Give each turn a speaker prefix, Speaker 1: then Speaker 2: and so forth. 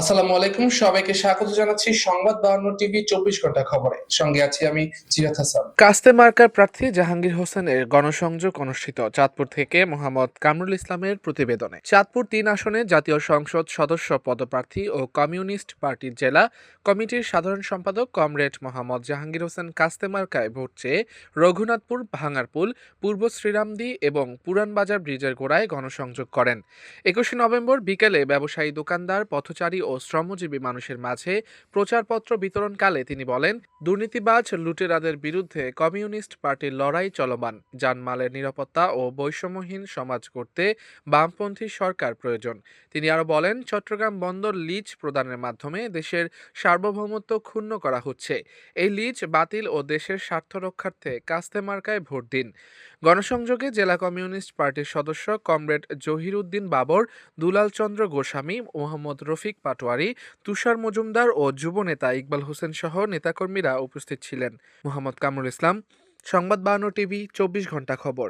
Speaker 1: আসসালামু আলাইকুম, সবাইকে স্বাগত জানাচ্ছি সংবাদ বাহান্ন টিভি চব্বিশ ঘণ্টা খবরে। সঙ্গে আছি আমি হাসান।
Speaker 2: কাস্তে মার্কার প্রার্থী জাহাঙ্গীর হোসেনের গণসংযোগ অনুষ্ঠিত চাঁদপুর থেকে মোহাম্মদ কামরুল ইসলামের প্রতিবেদনে। চাঁদপুর তিন আসনে জাতীয় সংসদ সদস্য পদপ্রার্থী ও কমিউনিস্ট পার্টির জেলা কমিটির সাধারণ সম্পাদক কমরেড মোহাম্মদ জাহাঙ্গীর হোসেন কাস্তে মার্কায় ভোট চেয়ে রঘুনাথপুর ভাঙারপুল পূর্ব শ্রীরামদি এবং পুরানবাজার ব্রিজের গোড়ায় গণসংযোগ করেন। একুশে নভেম্বর বিকেলে ব্যবসায়ী দোকানদার, পথচারী ও শ্রমজীবী মানুষের মাঝে প্রচারপত্র বিতরণকালে তিনি বলেন, দুর্নীতিবাজ লুটেরাদের বিরুদ্ধে কমিউনিস্ট পার্টির লড়াই চলমান জানমালের নিরাপত্তা ও বৈষম্যহীন সমাজ করতে বামপন্থী সরকার প্রয়োজন। তিনি আরও বলেন, চট্টগ্রাম বন্দর লিজ প্রদানের মাধ্যমে দেশের সার্বভৌমত্ব ক্ষুণ্ণ করা হচ্ছে। এই লিজ বাতিল ও দেশের স্বার্থ রক্ষার্থে কাস্তে মার্কায় ভোট দিন। গণসংযোগে জেলা কমিউনিস্ট পার্টির সদস্য কমরেড জহির উদ্দিন বাবর, দুলাল চন্দ্র গোস্বামী, মোহাম্মদ রফিক পাটোয়ারি, তুষার মজুমদার ও যুব নেতা ইকবাল হোসেন সহ নেতাকর্মীরা উপস্থিত ছিলেন। মোহাম্মদ কামরুল ইসলাম, সংবাদ বাহানো টিভি, চব্বিশ ঘণ্টা খবর।